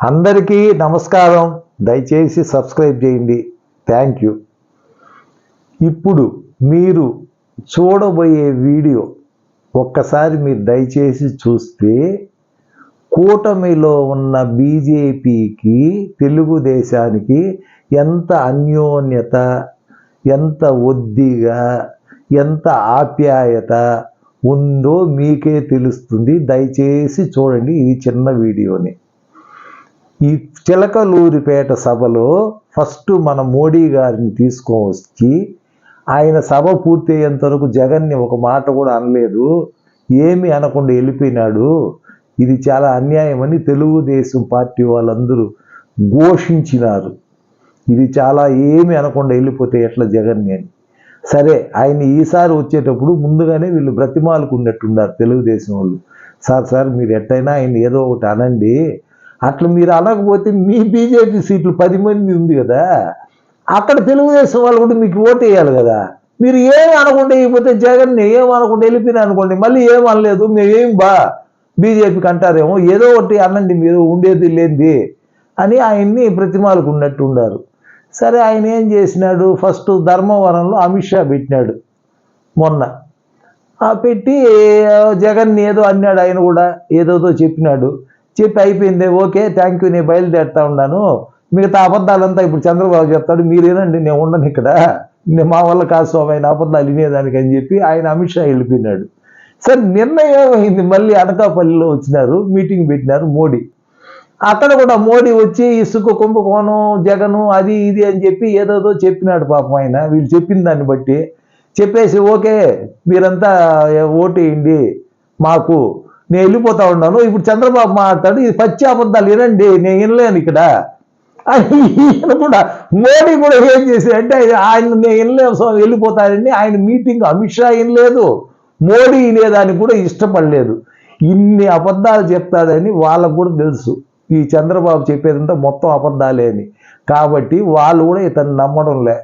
అందరికీ నమస్కారం. దయచేసి సబ్స్క్రైబ్ చేయండి. Thank you. ఇప్పుడు మీరు చూడబోయే వీడియో ఒక్కసారి మీరు దయచేసి చూస్తే కూటమిలో ఉన్న బీజేపీకి తెలుగుదేశానికి ఎంత అన్యోన్యత ఎంత ఒద్దిగా ఎంత ఆప్యాయత ఉందో మీకే తెలుస్తుంది. దయచేసి చూడండి. ఇది చిన్న వీడియోని. ఈ చిలకలూరిపేట సభలో ఫస్ట్ మన మోడీ గారిని తీసుకొని వచ్చి ఆయన సభ పూర్తి అయ్యేంత వరకు జగన్ని ఒక మాట కూడా అనలేదు. ఏమి అనకుండా వెళ్ళిపోయినాడు. ఇది చాలా అన్యాయమని తెలుగుదేశం పార్టీ వాళ్ళందరూ ఘోషించినారు. ఇది చాలా ఏమి అనకుండా వెళ్ళిపోతే ఎట్లా జగన్ని అని. సరే ఆయన ఈసారి వచ్చేటప్పుడు ముందుగానే వీళ్ళు బ్రతిమాలుకున్నట్టున్నారు తెలుగుదేశం వాళ్ళు. సార్ సార్ మీరు ఎట్టయినా ఆయన ఏదో ఒకటి అనండి. అట్లా మీరు అనకపోతే మీ బీజేపీ సీట్లు పది మంది ఉంది కదా అక్కడ తెలుగుదేశం వాళ్ళు కూడా మీకు ఓటు వేయాలి కదా. మీరు ఏం అనకుండా అయిపోతే జగన్ని ఏం అనకుండా వెళ్ళిపోయినా అనుకోండి మళ్ళీ ఏం అనలేదు మేమేం బా బీజేపీకి అంటారేమో ఏదో ఒకటి అనండి మీరు ఉండేది లేనిది అని ఆయన్ని ప్రతిమాలకు ఉన్నట్టు ఉన్నారు సరే ఆయన ఏం చేసినాడు? ఫస్ట్ ధర్మవరంలో అమిత్ షా పెట్టినాడు మొన్న. ఆ పెట్టి జగన్ ఏదో అన్నాడు ఆయన కూడా ఏదోదో చెప్పినాడు. చెప్పి అయిపోయింది. ఓకే థ్యాంక్ యూ నేను బయలుదేరుతా ఉన్నాను. మిగతా అబద్ధాలంతా ఇప్పుడు చంద్రబాబు చెప్తాడు. మీరేనండి నేను ఉండను ఇక్కడ. నేను మా వల్ల కాదు స్వామి ఆయన అబద్ధాలు వినేదానికి అని చెప్పి ఆయన అమిత్ షా వెళ్ళిపోయినాడు. సరే నిర్ణయం అయింది. మళ్ళీ అనకాపల్లిలో వచ్చినారు. మీటింగ్ పెట్టినారు మోడీ. అక్కడ కూడా మోడీ వచ్చి ఇసుక కుంభకోణం జగను అది ఇది అని చెప్పి ఏదోదో చెప్పినాడు పాపం ఆయన. వీళ్ళు చెప్పిన దాన్ని బట్టి చెప్పేసి ఓకే మీరంతా ఓటేయండి మాకు. నేను వెళ్ళిపోతా ఉన్నాను. ఇప్పుడు చంద్రబాబు మాట్లాడు ఇది పచ్చి అబద్ధాలు వినండి నేను వినలేను ఇక్కడ. అని ఈయన కూడా మోడీ కూడా ఏం చేశాడంటే ఆయన నేను వినలేను సో వెళ్ళిపోతానని ఆయన మీటింగ్ అమిత్ షా వినలేదు మోడీ వినేదానికి కూడా ఇష్టపడలేదు. ఇన్ని అబద్ధాలు చెప్తాడని వాళ్ళకు కూడా తెలుసు. ఈ చంద్రబాబు చెప్పేదంతా మొత్తం అబద్ధాలే అని. కాబట్టి వాళ్ళు కూడా ఇతను నమ్మడం లే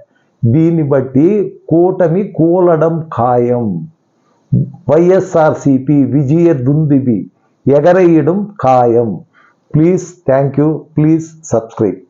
దీన్ని బట్టి కూటమి కూలడం ఖాయం. వైఎస్ఆర్సిపి విజయ దుందిబి ఎగరేయడం ఖాయం please thank you please subscribe